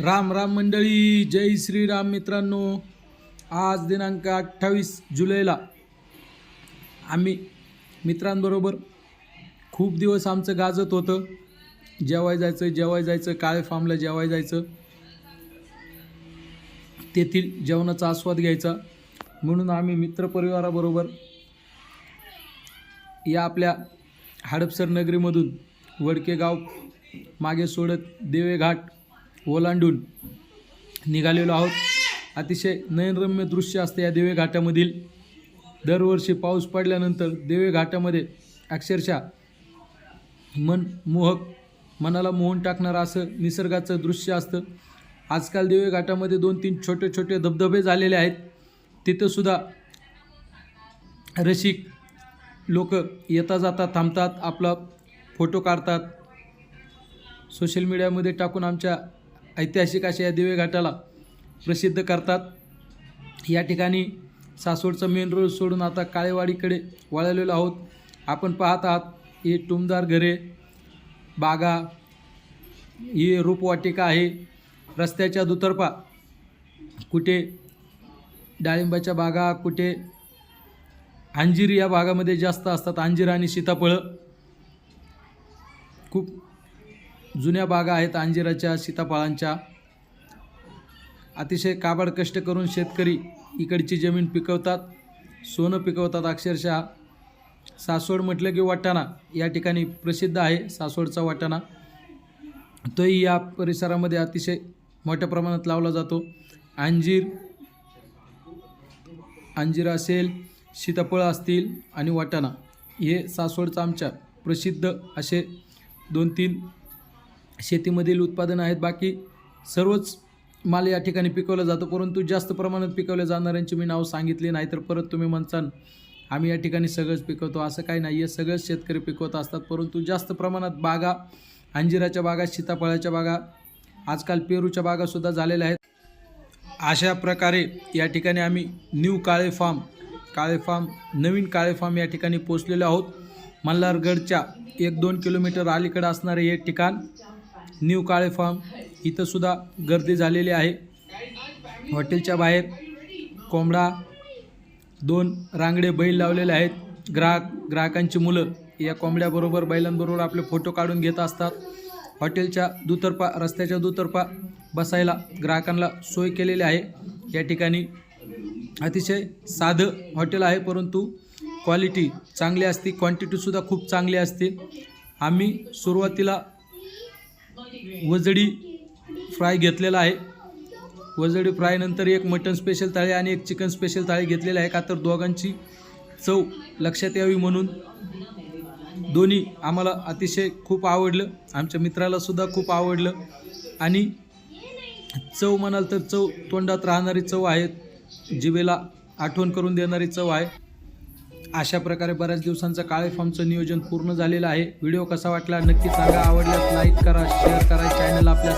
राम राम मंडळी जय श्रीराम मित्रांनो. आज दिनांक अठ्ठावीस जुलैला आम्ही मित्रांबरोबर खूप दिवस आमचं गाजत होतं. जेवाय जायचं जेवाय जायचं काळे फार्मला जेवाय जायचं तेथील जेवणाचा आस्वाद घ्यायचा. म्हणून आम्ही मित्रपरिवाराबरोबर या आपल्या हडपसर नगरीमधून वडके गाव मागे सोडत देवे घाट ओलांडून निघालेलो आहोत. अतिशय नयनरम्य दृश्य असते या देवे घाटामधील. दरवर्षी पाऊस पडल्यानंतर देवे घाटामध्ये अक्षरशः मन मोहक मनाला मोहून टाकणारं असं निसर्गाचं दृश्य असतं. आजकाल देवे घाटामध्ये दोन तीन छोटे छोटे धबधबे झालेले आहेत. तिथंसुद्धा रसिक लोक येता जाता थांबतात आपला फोटो काढतात. सोशल मीडियामध्ये टाकून आमच्या ऐतिहासिक अशा या दिवे घाटाला प्रसिद्ध करतात. या ठिकाणी सासवडचा मेन रोड सोडून आता काळेवाडीकडे वळलेलो आहोत. आपण पाहत आहात ही टुमदार घरे बागा ही रोपवाटिका आहे. रस्त्याच्या दुतर्फा कुठे डाळिंबाच्या बागा कुठे अंजीर या भागामध्ये जास्त असतात अंजीर आणि सीताफळं. खूप जुन्या बागा आहेत अंजिराच्या सीताफळांच्या. अतिशय काबाड कष्ट करून शेतकरी इकडची जमीन पिकवतात सोनं पिकवतात अक्षरशः. सासवड म्हटलं की वाटाणा या ठिकाणी प्रसिद्ध आहे सासवडचा वाटाणा. तोही या परिसरामध्ये अतिशय मोठ्या प्रमाणात लावला जातो. अंजीर अंजीर असेल सीताफळं असतील आणि वाटाणा. हे सासवडचं आमच्या प्रसिद्ध असे दोन तीन शेतीमधील उत्पादनं आहेत. बाकी सर्वच माल या ठिकाणी पिकवला जातो. परंतु जास्त प्रमाणात पिकवल्या जाणाऱ्यांची मी नाव सांगितली. नाही तर परत तुम्ही म्हणसान आम्ही या ठिकाणी सगळंच पिकवतो. असं काही नाही आहे सगळंच शेतकरी पिकवत असतात. परंतु जास्त प्रमाणात बागा अंजिराच्या बागा सीताफळाच्या बागा आजकाल पेरूच्या बागासुद्धा झालेल्या आहेत. अशा प्रकारे या ठिकाणी आम्ही new Kale farm Kale farm नवीन काळे फार्म या ठिकाणी पोचलेलो आहोत. मल्हारगडच्या एक दोन किलोमीटर अलीकडे असणारे हे ठिकाण न्यू काळे फार्म इथंसुद्धा गर्दी झालेली आहे. हॉटेलच्या बाहेर कोंबडा दोन रांगडे बैल लावलेले आहेत. ग्राहक ग्राहकांची मुलं या कोंबड्याबरोबर बैलांबरोबर आपले फोटो काढून घेत असतात. हॉटेलच्या दुतर्फा रस्त्याच्या दुतर्फा बसायला ग्राहकांना सोय केलेली आहे. या ठिकाणी अतिशय साधं हॉटेल आहे परंतु क्वालिटी चांगली असते क्वांटिटीसुद्धा खूप चांगली असते. आम्ही सुरुवातीला वजडी फ्राय घेतलेला आहे. वजडी फ्रायनंतर एक मटन स्पेशल थाळी आणि एक चिकन स्पेशल थाळी घेतलेली आहे. का तर दोघांची चव लक्षात यावी म्हणून. दोन्ही आम्हाला अतिशय खूप आवडलं. आमच्या मित्रालासुद्धा खूप आवडलं. आणि चव म्हणाल तर चव तोंडात राहणारी चव आहे. जिभेला आठवण करून देणारी चव आहे. अशा प्रकारे बऱ्याच दिवसांचं काळे फॉर्मचं नियोजन पूर्ण झालेलं आहे. व्हिडिओ कसा वाटला नक्की सांगा. आवडल्यास लाईक करा शेअर करा. चॅनल आपल्या